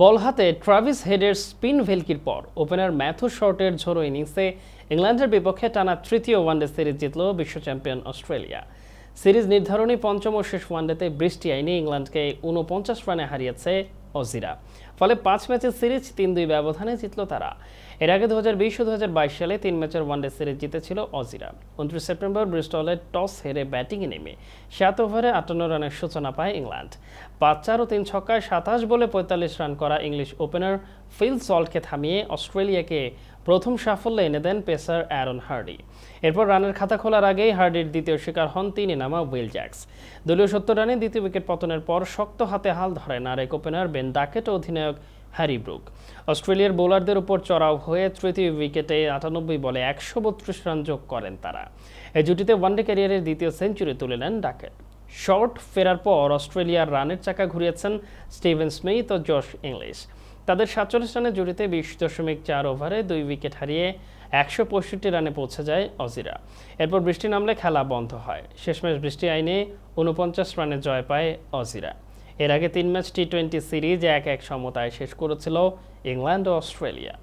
বল হাতে Travis হেডের spin ভেলকির পর opener Matthew শর্টের ঝোড়ো ইনিংসে ইংল্যান্ডের বিপক্ষে টানা তৃতীয় ওয়ানডে সিরিজ জিতল বিশ্ব চ্যাম্পিয়ন অস্ট্রেলিয়া। সিরিজ নির্ধারণী পঞ্চম ও শেষ ওয়ানডেতে বৃষ্টি আইনে ইংল্যান্ডকে ঊনপঞ্চাশ রানে হারিয়েছে অজিরা। ফলে পাঁচ ম্যাচের সিরিজ, তিন দুই ব্যবধানে জিতল তারা। এর আগে দু হাজার বিশ ও দু হাজার বাইশ সালে তিন ম্যাচের ওয়ানডে সিরিজ জিতেছিল অজিরা। উনত্রিশ সেপ্টেম্বর ব্রিস্টলে টস হেরে ব্যাটিংয়ে নেমে সাত ওভারে আটান্ন রানের সূচনা পায় ইংল্যান্ড। পাঁচ চার ও তিন ছক্কায় সাতাশ বলে পঁয়তাল্লিশ রান করা ইংলিশ ওপেনার ফিল সল্টকে থামিয়ে অস্ট্রেলিয়াকে প্রথম সাফল্য এনে দেন পেসার অ্যারন হার্ডি। এরপর রানের খাতা খোলার আগেই হার্ডির দ্বিতীয় শিকার হন তিনি, নামা উইল জ্যাক্স। দলীয় সত্তর রানে দ্বিতীয় উইকেট পতনের পর শক্ত হাতে হাল ধরেন আরেক ওপেনার বেন ডাকেট ও অধিনায়ক হ্যারি ব্রুক। অস্ট্রেলিয়ার বোলারদের উপর চড়াও হয়ে তৃতীয় উইকেটে আটানব্বই বলে একশো বত্রিশ রান যোগ করেন তারা। এই জুটিতে ওয়ানডে ক্যারিয়ারের দ্বিতীয় সেঞ্চুরি তুলে নেন ডাকেট। শর্ট ফেরার পর অস্ট্রেলিয়ার রানের চাকা ঘুরিয়েছেন স্টিভেন স্মিথ ও জশ ইংলিশ। তাদের সাতচল্লিশ রানের জুটিতে বিশ দশমিক চার ওভারে দুই উইকেট হারিয়ে একশো পঁয়ষট্টি রানে পৌঁছে যায় অজিরা। এরপর বৃষ্টি নামলে খেলা বন্ধ হয়। শেষমেশ বৃষ্টি আইনে উনপঞ্চাশ রানে জয় পায় অজিরা। এর আগে তিন ম্যাচ টি টোয়েন্টি সিরিজ এক এক সমতায় শেষ করেছিল ইংল্যান্ড ও অস্ট্রেলিয়া।